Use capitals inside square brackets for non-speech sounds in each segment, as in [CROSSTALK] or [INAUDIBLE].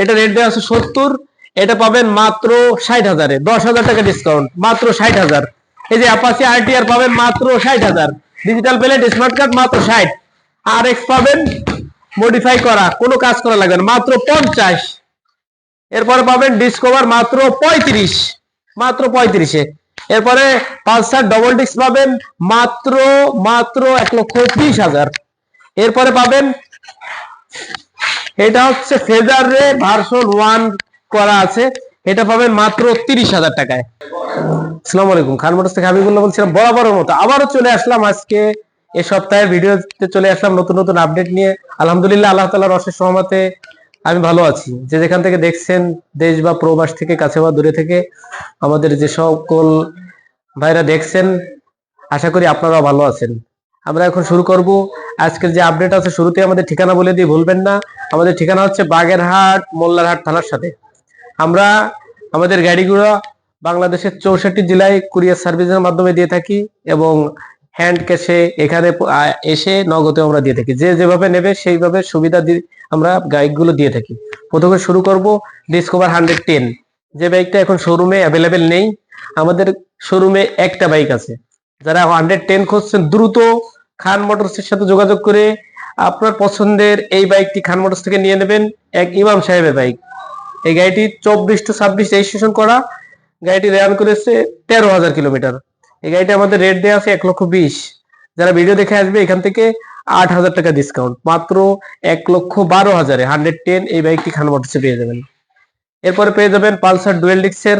এটা রেট দেওয়া আছে সত্তর, এটা পাবেন মাত্র ষাট হাজারে, দশ হাজার টাকা ডিসকাউন্ট মাত্র ষাট হাজার। এই যে অ্যাপাসি আরটিআর পাবেন মাত্র ষাট হাজার। ডিজিটাল প্লেট স্মার্ট কার্ড মাত্র ষাট। আর এক্স পাবেন মডিফাই করা, কোনো কাজ করা লাগবে না, মাত্র পঞ্চাশ। এরপরে পাবেন ডিসকভার মাত্র পঁয়ত্রিশ, মাত্র পঁয়ত্রিশে। এরপরে পালসার ডবল ডিস্ক পাবেন, মাত্র মাত্র এক লক্ষ বিশ হাজার। এরপরে পাবেন এটা হচ্ছে ফেজার রে ভার্সন ওয়ান করা আছে। এটা পাবেন মাত্র তিরিশ হাজার টাকায়। আসসালামু আলাইকুম, খান মোটরস থেকে হাবিবুল্লাহ বলছিলাম বরাবরের মতো। আবারও চলে আসলাম আজকে এ সপ্তাহের ভিডিওতে চলে আসলাম নতুন নতুন আপডেট নিয়ে। আলহামদুলিল্লাহ, আল্লাহ তালার অশেষ সহমতে আমি ভালো আছি। যে যেখান থেকে দেখছেন, দেশ বা প্রবাস থেকে, কাছে বা দূরে থেকে, আমাদের যে সকল ভাইরা দেখছেন, আশা করি আপনারাও ভালো আছেন। আমরা এখন শুরু করব। আজকের যে আপডেট আছে শুরুতে আমাদের ঠিকানা বলে দিয়ে ভুলবেন না। আমাদের ঠিকানা হচ্ছে বাগেরহাট, মোল্লারহাট থানার সাথে। আমরা আমাদের গাড়িগুলো বাংলাদেশের চৌষট্টি জেলায় কুরিয়ার সার্ভিসের মাধ্যমে দিয়ে থাকি এবং হ্যান্ড ক্যাশে এখানে এসে নগদে আমরা দিয়ে থাকি। যে যেভাবে নেবে, সেইভাবে সুবিধা দিয়ে আমরা বাইকগুলো দিয়ে থাকি। প্রথমে শুরু করব ডিসকভার হান্ড্রেড টেন যে বাইকটা এখন শোরুমে অ্যাভেলেবেল নেই, আমাদের শোরুমে একটা বাইক আছে। যারা হান্ড্রেড টেন খুঁজছেন, দ্রুত খান মোটরসের সাথে যোগাযোগ করে আপনার পছন্দের এই বাইকটি খান মোটরস থেকে নিয়ে নেবেন এক ইমাম সাহেবের বাইক। এই গাড়িটি চব্বিশ টু ছাব্বিশ রেজিস্ট্রেশন করা। গাড়িটি রান করেছে তেরো হাজার কিলোমিটার। এই গাড়িটি আমাদের রেট দেওয়া আছে এক লক্ষ বিশ। যারা ভিডিও দেখে আসবে, এখান থেকে আট হাজার টাকা ডিসকাউন্ট মাত্র এক লক্ষ বারো হাজারে হান্ড্রেড টেন এই বাইকটি খান মোটরসে পেয়ে যাবেন। এরপরে পেয়ে যাবেন পালসার ডুয়েল ডিক্সের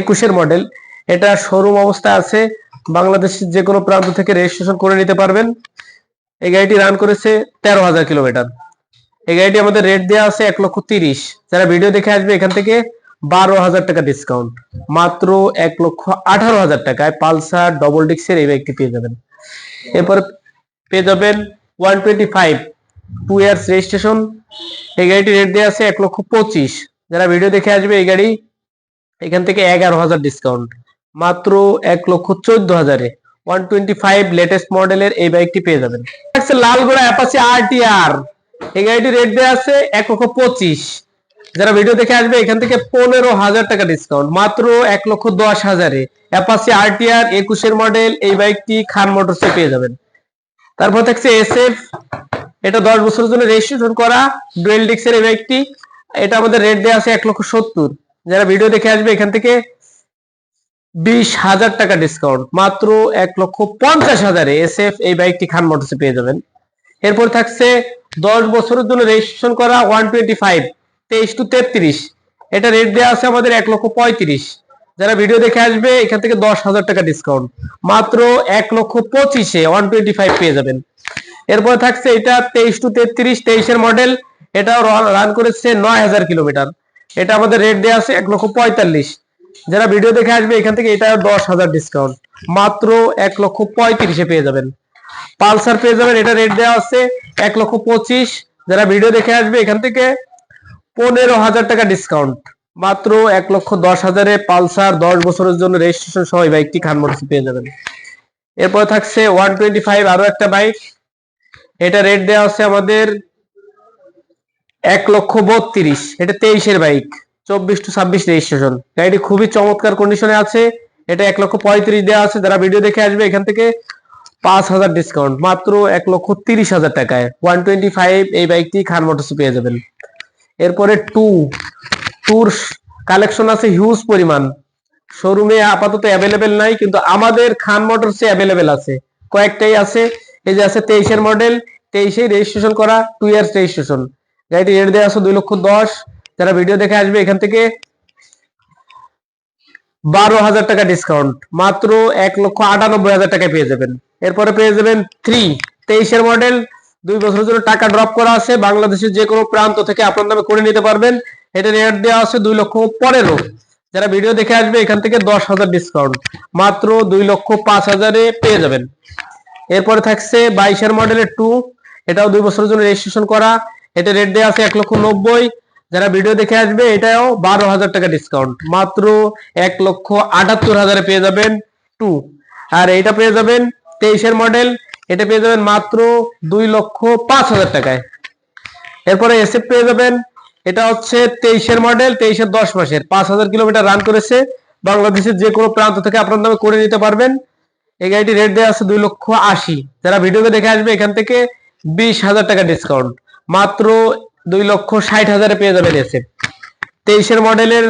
একুশের মডেল এটা শোরুম অবস্থায় আছে বাংলাদেশের যে কোনো প্রান্ত থেকে রেজিস্ট্রেশন করে নিতে পারবেন। এই গাড়িটি রান করেছে তেরো হাজার কিলোমিটার এই গাড়িটি আমাদের রেট দেওয়া আছে এক লক্ষ তিরিশ। যারা ভিডিও দেখে আসবে, এখান থেকে বারো হাজার টাকা ডিসকাউন্ট মাত্র এক লক্ষ আঠারো হাজার টাকায় পালসার ডবল ডিক্সের এই বাইকটি পেয়ে যাবেন। এরপর পেয়ে যাবেন one twenty five two years registration এই গাড়িটি রেট দেওয়া আছে এক লক্ষ পঁচিশ। যারা ভিডিও দেখে আসবে, এই গাড়ি এখান থেকে এগারো হাজার ডিসকাউন্ট মাত্র এক লক্ষ চোদ্দ হাজারে। ওয়ান টোয়েন্টি ফাইভ লেটেস্ট মডেলের এই বাইকটি পেয়ে যাবেন। লালগোড়া অ্যাপাচি আর টি আর এই গাড়িটি রেট দেওয়া আছে এক লক্ষ পঁচিশ। যারা ভিডিও দেখে আসবে, এখান থেকে পনেরো হাজার টাকা ডিসকাউন্ট মাত্র এক লক্ষ দশ হাজারে। অ্যাপাসি আর টি আর একুশের মডেল এই বাইকটি খান মোটরসে পেয়ে যাবেন। তারপর থাকছে এস এফ এটা দশ বছরের জন্য রেজিস্ট্রেশন করা। ডুয়েল ডিক্সের এই বাইকটি এটা আমাদের রেট দেওয়া আছে এক লক্ষ সত্তর। যারা ভিডিও দেখে আসবে, এখান থেকে বিশ হাজার টাকা ডিসকাউন্ট মাত্র এক লক্ষ পঞ্চাশ হাজারে এস এফ এই বাইকটি খান মোটরসে পেয়ে যাবেন। এরপর থাকছে দশ বছরের জন্য রেজিস্ট্রেশন করা ওয়ান টোয়েন্টি ফাইভ তেইশ টু তেত্রিশ। এটা রেট দেওয়া আছে আমাদের এক লক্ষ পঁয়ত্রিশ। যারা ভিডিও দেখে আসবে, এখান থেকে দশ হাজার টাকা ডিসকাউন্ট মাত্র এক লক্ষ পঁচিশে ওয়ান টোয়েন্টি ফাইভ পেয়ে যাবেন। এরপর থাকছে এটা তেইশ টু তেত্রিশ, তেইশের মডেল এটাও রান করেছে নয় হাজার কিলোমিটার। এটা আমাদের রেট দেওয়া আছে এক লক্ষ পঁয়তাল্লিশ। যারা ভিডিও দেখে আসবে, এখান থেকে এটা দশ হাজার ডিসকাউন্ট মাত্র এক লক্ষ পঁয়ত্রিশে পেয়ে যাবেন। পালসার পেয়ে যাবেন, এটা রেট দেওয়া আছে এক লক্ষ পঁচিশ। যারা ভিডিও দেখে আসবে, এখান থেকে পনেরো হাজার টাকা ডিসকাউন্ট মাত্র এক লক্ষ দশ হাজারে পালসার দশ বছরের জন্য রেজিস্ট্রেশন সহ বাইকটি খান পেয়ে যাবেন। এরপর থাকছে ওয়ান টোয়েন্টি ফাইভ আরও একটা বাইক এটা রেট দেওয়া আছে আমাদের এক লক্ষ বত্রিশ। এটা তেইশের বাইক চব্বিশ টু ছাব্বিশ রেজিস্ট্রেশন গাড়িটি খুবই চমৎকার কন্ডিশনে আছে। এটা এক লক্ষ পঁয়ত্রিশ দেওয়া আছে। যারা ভিডিও দেখে আসবে, এখান থেকে পাঁচ হাজার ডিসকাউন্ট মাত্র এক লক্ষ তিরিশ হাজার টাকায়। ওয়ান টোয়েন্টি ফাইভ এই বাইকটি খান মোটরসে পেয়ে যাবেন। এরপরে টু টুর কালেকশন আছে হিউজ পরিমাণ। শোরুমে আপাতত অ্যাভেলেবেল নাই, কিন্তু আমাদের খান মোটরসে অ্যাভেলেবেল আছে। কয়েকটাই আছে। এই যে আছে তেইশের মডেল তেইশে রেজিস্ট্রেশন করা টু ইয়ার্স রেজিস্ট্রেশন গাড়িটি রেট দেওয়া আছে দুই লক্ষ দশ। যারা ভিডিও দেখে আসবে, এখান থেকে বারো হাজার টাকা ডিসকাউন্ট মাত্র এক লক্ষ আটানব্বই হাজার টাকা পেয়ে যাবেন। এরপরে পেয়ে যাবেন থ্রি তেইশের মডেল দুই বছরের জন্য টাকা ড্রপ করা আছে। বাংলাদেশের যে কোনো প্রান্ত থেকে আপনার নামে করে নিতে পারবেন। এটা রেট দেওয়া আছে দুই লক্ষ পনেরো। যারা ভিডিও দেখে আসবে, এখান থেকে দশ হাজার ডিসকাউন্ট মাত্র দুই লক্ষ পাঁচ হাজারে পেয়ে যাবেন। এরপরে থাকছে বাইশের মডেলের টু এটাও দুই বছরের জন্য রেজিস্ট্রেশন করা। এটা রেট দেওয়া আছে এক লক্ষ নব্বই। যারা ভিডিও দেখে আসবে, এটাও বারো হাজার টাকা ডিসকাউন্ট মাত্র এক লক্ষ আটাত্তর হাজারে পেয়ে যাবেন টু আর এটা পেয়ে যাবেন তেইশের মডেল এটা পেয়ে যাবেন মাত্র দুই লক্ষ পাঁচ হাজার টাকায়। এরপরে এসএফ পেয়ে যাবেন, এটা হচ্ছে তেইশের মডেল তেইশের দশ মাসের। পাঁচ হাজার কিলোমিটার রান করেছে। বাংলাদেশের যে কোনো প্রান্ত থেকে আপনার নামে করে নিতে পারবেন। এই গাড়িটি রেট দেওয়া আছে দুই লক্ষ আশি। যারা ভিডিওতে দেখে আসবে, এখান থেকে বিশ হাজার টাকা ডিসকাউন্ট মাত্র দুই লক্ষ ষাট হাজারে পেয়ে যাবেন এসে তেইশের মডেলের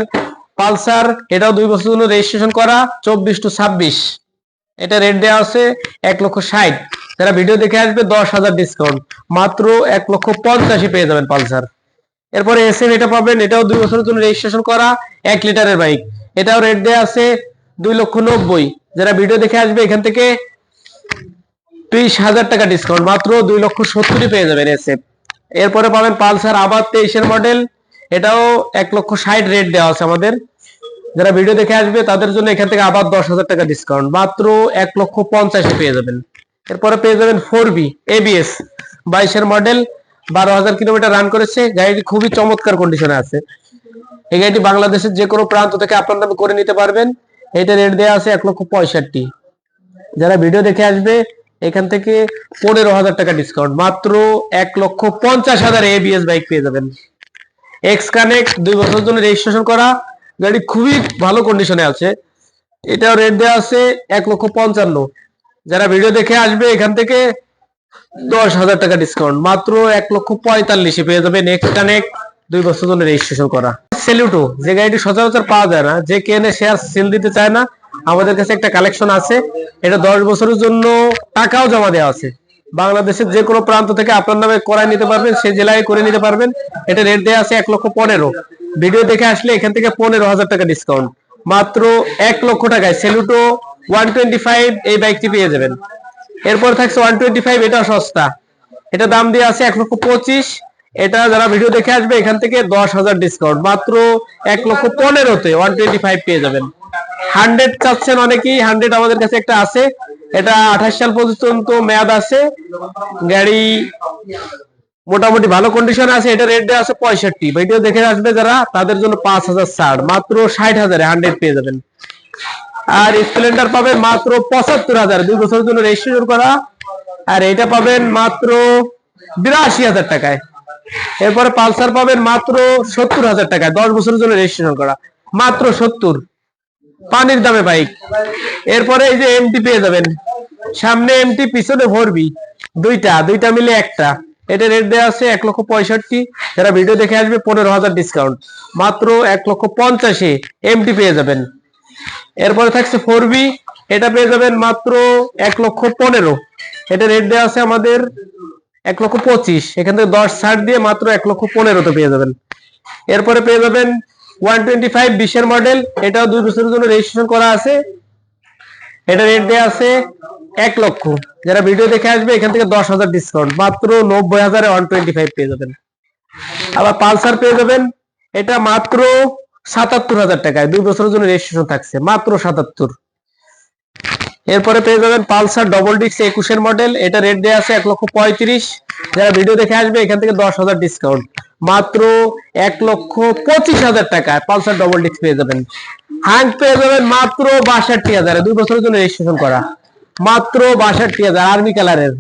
পালসার, এটাও দুই বছর জন্য রেজিস্ট্রেশন করা, চব্বিশ টু ছাব্বিশ। এটা রেট দেওয়া আছে এক লক্ষ ষাট। যারা ভিডিও দেখে আসবে, দশ হাজার ডিসকাউন্ট মাত্র এক লক্ষ পঞ্চাশে পেয়ে যাবেন পালসার। এরপরে এস এটা পাবেন, এটাও দুই বছরের জন্য রেজিস্ট্রেশন করা, এক লিটারের বাইক এটাও রেট দেওয়া আছে দুই লক্ষ নব্বই। যারা ভিডিও দেখে আসবে, এখান থেকে ত্রিশ হাজার টাকা ডিসকাউন্ট মাত্র দুই লক্ষ সত্তরই পেয়ে যাবেন এসএফ এরপরে পাবেন পালসার আবার তেইশের মডেল এটাও এক লক্ষ ষাট রেট দেওয়া আছে আমাদের। যারা ভিডিও দেখে আসবে, তাদের জন্য এখান থেকে আবার দশ হাজার টাকা ডিসকাউন্ট মাত্র এক লক্ষ পঞ্চাশে পেয়ে যাবেন। এরপরে পেয়ে যাবেন ফোর বি এবিএস বাইশের মডেল বারো হাজার কিলোমিটার রান করেছে। গাড়িটি খুবই চমৎকার কন্ডিশনে আছে। এই গাড়িটি বাংলাদেশের যে কোনো প্রান্ত থেকে আপনার নামে করে নিতে পারবেন। এটা রেট দেওয়া আছে এক লক্ষ পঁয়ষট্টি। যারা ভিডিও দেখে আসবে এখান থেকে পনেরো হাজার টাকা ডিসকাউন্ট মাত্র এক লক্ষ পঞ্চাশ হাজার এবিএস বাইক পেয়ে যাবেন। এক্স কানেক্ট দুই বছরের জন্য রেজিস্ট্রেশন করা। গাড়ি খুবই ভালো কন্ডিশনে আছে। এটাও রেট দেওয়া আছে এক লক্ষ পঞ্চান্ন। যারা ভিডিও দেখে আসবে, এখান থেকে দশ হাজার টাকা ডিসকাউন্ট মাত্র এক লক্ষ পঁয়তাল্লিশে পেয়ে যাবেন এক্স কানেক্ট দুই বছর জন্য রেজিস্ট্রেশন করা। সেলুটো যে গাড়িটি সচরাচর পাওয়া যায় না, যে কেনে সে আর সেল দিতে চায় না আমাদের কাছে একটা কালেকশন আছে। এটা দশ বছরের জন্য টাকাও জমা দেওয়া আছে। বাংলাদেশের যে কোনো প্রান্ত থেকে আপনার নামে করাই নিতে পারবেন সে জেলায় করে নিতে পারবেন। এটা রেট দেওয়া আছে এক লক্ষ পনেরো। ভিডিও দেখে আসলে এখান থেকে পনেরো হাজার টাকা ডিসকাউন্ট মাত্র এক লক্ষ টাকায় সেলুটো ওয়ান টোয়েন্টি ফাইভ এই বাইকটি পেয়ে যাবেন। এরপর থাকছে ওয়ান টোয়েন্টি ফাইভ এটা সস্তা। এটা দাম দিয়ে আছে এক লক্ষ পঁচিশ। এটা যারা ভিডিও দেখে আসবে, এখান থেকে দশ হাজার ডিসকাউন্ট মাত্র এক লক্ষ পনেরোতে ওয়ান টোয়েন্টি ফাইভ পেয়ে যাবেন। হান্ড্রেড চাচ্ছেন অনেকেই, হান্ড্রেড আমাদের কাছে একটা আছে। এটা আঠাশ সাল পর্যন্ত মেয়াদ আছে। গাড়ি মোটামুটি ভালো কন্ডিশন আছে, এটা রেট দেওয়া আছে পঁয়ষট্টি। ভিডিও দেখে আসবে যারা, তাদের জন্য পাঁচ হাজার ছাড়, মাত্র ষাট হাজারে হান্ড্রেড পেয়ে যাবেন। আর স্প্লেন্ডার পাবেন মাত্র পঁচাত্তর হাজার, দুই বছরের জন্য রেজিস্ট্রেশন করা। আর এটা পাবেন মাত্র বিরাশি হাজার টাকায়। এরপরে পালসার পাবেন মাত্র সত্তর হাজার টাকায়, দশ বছরের জন্য রেজিস্ট্রেশন করা। মাত্র সত্তর। পানির দামে বাইক এরপরে এই যে এমটি পেয়ে যাবেন। সামনে এমটি পিছনে ভরবি। দুইটা দুইটা মিলে একটা। এটা রেট দেওয়া আছে এক লক্ষ পঁয়ষট্টি। যারা ভিডিও দেখে আসবে, পনেরো হাজার ডিসকাউন্ট মাত্র এক লক্ষ পঞ্চাশে এমটি পেয়ে যাবেন। এরপরে থাকছে ফোর বি এটা পেয়ে যাবেন মাত্র এক লক্ষ পনেরো। এটা রেট দেওয়া আছে আমাদের এক লক্ষ পঁচিশ। এখান থেকে দশ ছাড় দিয়ে মাত্র এক লক্ষ পনেরোতে পেয়ে যাবেন। এরপরে পেয়ে যাবেন ওয়ান টোয়েন্টি ফাইভ বিশের মডেল এটাও দুই বছরের জন্য রেজিস্ট্রেশন করা আছে। এটা রেট দেওয়া আছে এক লক্ষ। যারা ভিডিও দেখে আসবে, এখান থেকে দশ হাজার ডিসকাউন্ট মাত্র নব্বই হাজারে ওয়ান টোয়েন্টি ফাইভ পেয়ে যাবেন। আবার পালসার পেয়ে যাবেন। এটা মাত্র সাতাত্তর হাজার টাকায়। দুই বছরের জন্য রেজিস্ট্রেশন থাকছে। মাত্র সাতাত্তর। এরপরে পেয়ে যাবেন পালসার ডবল ডিক্স একুশের মডেল এটা রেট দেওয়া আছে এক লক্ষ পঁয়ত্রিশ। যারা ভিডিও দেখে আসবে, এখান থেকে দশ হাজার ডিসকাউন্ট মাত্র এক লক্ষ পঁচিশ হাজার টাকায় পালসার ডবল ডিক্স পেয়ে যাবেন। হ্যাঙ্ক পেয়ে যাবেন মাত্র বাষট্টি হাজারে। দুই বছরের জন্য রেজিস্ট্রেশন করা। মাত্র বাষট্টি হাজার আর্মি কালারের।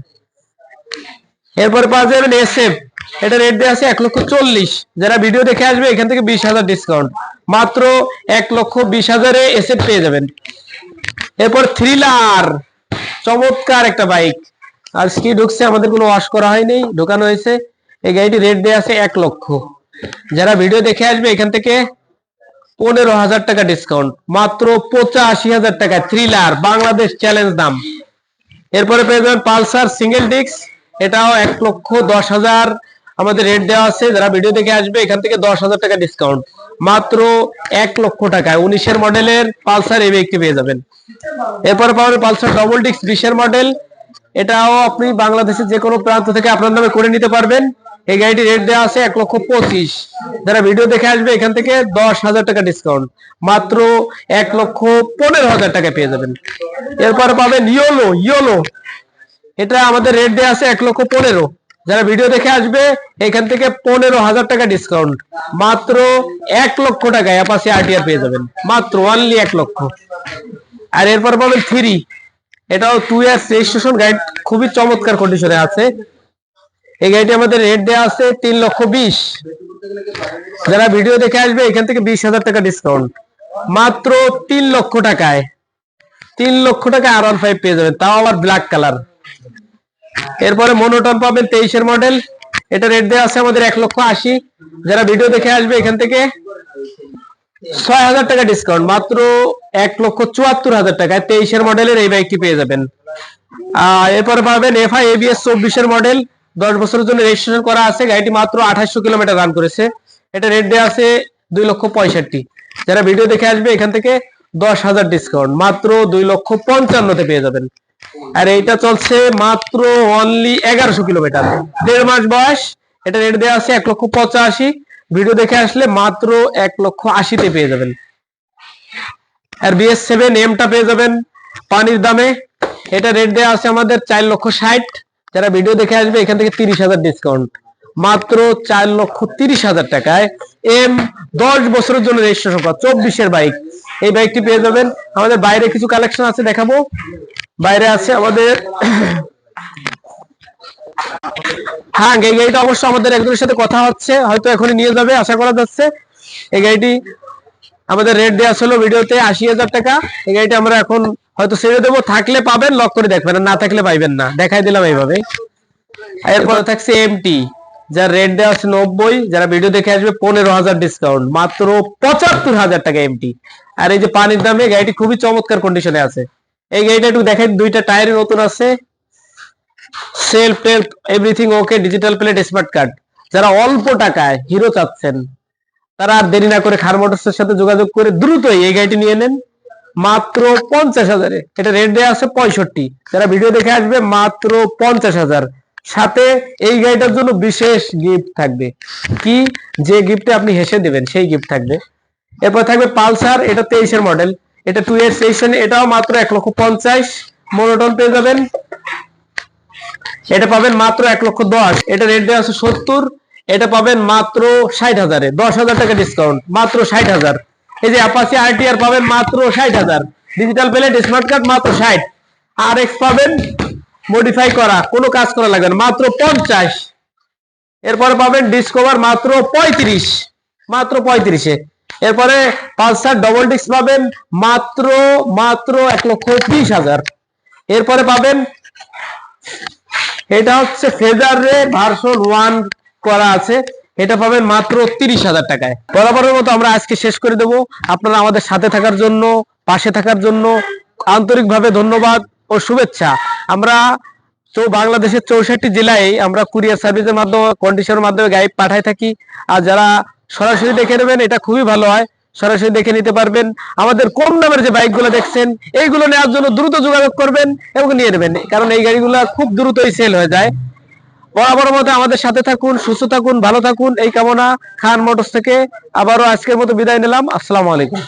এরপরে পাওয়া যাবেন এস এফ। এটা রেট দেওয়া আছে এক লক্ষ চল্লিশ। যারা ভিডিও দেখে আসবে, এখান থেকে বিশ হাজার ডিসকাউন্ট মাত্র এক লক্ষ বিশ হাজারে এস এফ পেয়ে যাবেন। এরপর থ্রিলার চমৎকার একটা বাইক আর কি ঢুকছে, আমাদের কোনো ওয়াশ করা হয়নি, ঢোকানো হয়েছে। এই গাড়িটি রেট দেওয়া আছে এক লক্ষ। যারা ভিডিও দেখে আসবে, এখান থেকে পনেরো হাজার টাকা ডিসকাউন্ট মাত্র পঁচাশি হাজার টাকা থ্রিলার বাংলাদেশ চ্যালেঞ্জ দাম। এরপরে পেয়ে যাবেন পালসার সিঙ্গেল ডিস্ক এটাও এক লক্ষ দশ হাজার আমাদের রেট দেওয়া আছে। যারা ভিডিও দেখে আসবে, এখান থেকে দশ হাজার টাকা ডিসকাউন্ট মাত্র এক লক্ষ টাকায় উনিশের মডেলের পালসার এই ব্যক্তি পেয়ে যাবেন। এরপরে পাবেন পালসার ডবল ডিস্ক বিশের মডেল এটাও আপনি বাংলাদেশের যে কোনো প্রান্ত থেকে আপনার নামে করে নিতে পারবেন। এই গাড়িটি রেট দেওয়া আছে এক লক্ষ পঁচিশ। যারা ভিডিও দেখে আসবে, এখান থেকে দশ হাজার টাকা ডিসকাউন্ট মাত্র এক লক্ষ পনেরো হাজার টাকা পেয়ে যাবেন। এরপর পাবেন ইয়োলো ইয়োলো এটা আমাদের রেট দেওয়া আছে এক লক্ষ পনেরো। যারা ভিডিও দেখে আসবে, এখান থেকে পনেরো হাজার টাকা ডিসকাউন্ট মাত্র এক লক্ষ টাকায় অ্যাপাসি আরটিআর পেয়ে যাবেন। মাত্র অনলি এক লক্ষ। আর এরপর পাবেন থ্রি এটাও টু ইয়ার্স রেজিস্ট্রেশন গাইড খুবই চমৎকার কন্ডিশনে আছে। এই গাড়িটি আমাদের রেট দেওয়া আছে তিন লক্ষ বিশ। যারা ভিডিও দেখে আসবে, এখান থেকে বিশ হাজার টাকা ডিসকাউন্ট মাত্র তিন লক্ষ টাকায়। তিন লক্ষ টাকা আর ওয়ান ফাইভ পেয়ে যাবেন। তাও আবার ব্ল্যাক কালার এরপরে মনোটন পাবেন তেইশের মডেল এটা রেট দেওয়া আছে আমাদের এক লক্ষ আশি। যারা ভিডিও দেখে আসবে, এখান থেকে ছয় হাজার টাকা ডিসকাউন্ট মাত্র এক লক্ষ চুয়াত্তর হাজার টাকায় তেইশের মডেলের এই বাইকটি পেয়ে যাবেন। এরপরে পাবেন এফআই এবিএস চব্বিশের মডেল দশ বছরের জন্য রেজিস্ট্রেশন করা আছে। গাড়িটি মাত্র আঠাশশো কিলোমিটার রান করেছে। এটা রেট দেওয়া আছে দুই লক্ষ পঁয়ষট্টি। যারা ভিডিও দেখে আসবে, এখান থেকে দশ হাজার ডিসকাউন্ট মাত্র দুই লক্ষ পঞ্চান্নতে পেয়ে যাবেন। আর এইটা চলছে মাত্র অনলি এগারোশো কিলোমিটার। দেড় মাস বয়স। এটা রেট দেওয়া আছে এক লক্ষ পঁচাশি। ভিডিও দেখে আসলে মাত্র এক লক্ষ আশিতে পেয়ে যাবেন। আর বিএস সেভেন এমটা পেয়ে যাবেন পানির দামে। এটা রেট দেওয়া আছে আমাদের চার লক্ষ ষাট। যারা ভিডিও দেখে আসবে, এখান থেকে তিরিশ হাজার ডিসকাউন্ট মাত্র চার লক্ষ তিরিশ হাজার টাকায় এম দশ বছরের জন্য রেজিস্ট্রেশন করা চব্বিশের বাইক এই বাইকটি পেয়ে যাবেন। আমাদের বাইরে কিছু কালেকশন আছে দেখাবো। বাইরে আছে আমাদের [COUGHS] হ্যাঁ এই গাড়িটা অবশ্য আমাদের একজনের সাথে কথা হচ্ছে, হয়তো এখনই নিয়ে যাবে, আশা করা যাচ্ছে। এই গাড়িটি আমাদের রেট দেওয়া ছিল ভিডিওতে আশি হাজার টাকা। এই গাড়িটা আমরা এখন হয়তো ছেড়ে দেবো, থাকলে পাবেন লক করে দেখবেন না থাকলে পাইবেন না। দেখাই দিলাম এইভাবে। এরপরে থাকছে এমটি যার রেট দেওয়া আছে নব্বই, যারা ভিডিও দেখে আসবে, পনেরো হাজার ডিসকাউন্ট মাত্র পঁচাত্তর হাজার টাকা এমটি আর এই যে পানির দামে, গাড়িটি খুবই চমৎকার কন্ডিশনে আছে। এই গাড়িটা একটু দেখেন, দুইটা টায়ার নতুন আছে। Self টেলফ everything okay digital plate smart card যারা অল্প টাকায় হিরো চাচ্ছেন, তারা আর দেরি না করে খার মোটরস এর সাথে যোগাযোগ করে দ্রুতই এই গাড়িটি নিয়ে নেন। মাত্র পঞ্চাশ হাজারে। এটা রেট দেওয়া আছে পঁয়ষট্টি। যারা ভিডিও দেখে আসবে, মাত্র পঞ্চাশ হাজার। সাথে এই গাড়িটার জন্য বিশেষ গিফট থাকবে। কি? যে গিফটে আপনি হেসে দেবেন, সেই গিফট থাকবে। এরপর থাকবে পালসার, এটা তেইশের মডেল এটা টু ইয়ার সেশন এটাও মাত্র এক লক্ষ পঞ্চাশ। মনোটন পেয়ে যাবেন। এটা পাবেন মাত্র এক লক্ষ দশ। এটা রেট দেওয়া আছে সত্তর। এটা পাবেন মাত্র ষাট হাজারে। দশ হাজার টাকা ডিসকাউন্ট মাত্র ষাট হাজার। এই যে অ্যাপাসি আরটিআর পাবেন মাত্র ষাট হাজার। ডিজিটাল প্লেট স্মার্ট কার্ড মাত্র ষাট। আর এক্স পাবেন মডিফাই করা, কোনো কাজ করা লাগবে না, মাত্র পঞ্চাশ। এরপরে পাবেন ডিসকভার মাত্র পঁয়ত্রিশ। মাত্র পঁয়ত্রিশে। এরপরে পালসার ডবল ডিস্ক পাবেন মাত্র মাত্র এক লক্ষ ত্রিশ হাজার। এরপরে পাবেন, এটা হচ্ছে ফেজারে ভার্সন ওয়ান করা আছে। এটা পাবেন মাত্র তিরিশ হাজার টাকায়। বরাবরের মতো আমরা আজকে শেষ করে দেবো। আপনারা আমাদের সাথে থাকার জন্য, পাশে থাকার জন্য আন্তরিকভাবে ধন্যবাদ ও শুভেচ্ছা। আমরা তো বাংলাদেশের চৌষট্টি জেলায় আমরা কুরিয়ার সার্ভিসের মাধ্যমে কন্ডিশনের মাধ্যমে গাইড পাঠাই থাকি। আর যারা সরাসরি দেখে নেবেন, এটা খুবই ভালো হয়। সরাসরি দেখে নিতে পারবেন। আমাদের কম দামের যে বাইকগুলো দেখছেন, এইগুলো নেওয়ার জন্য দ্রুত যোগাযোগ করবেন এবং নিয়ে নেবেন। কারণ এই গাড়িগুলো খুব দ্রুতই সেল হয়ে যায়। বরাবর মতো আমাদের সাথে থাকুন, সুস্থ থাকুন, ভালো থাকুন। এই কামনা খান মোটরস থেকে। আবারও আজকের মতো বিদায় নিলাম। আসসালামু আলাইকুম।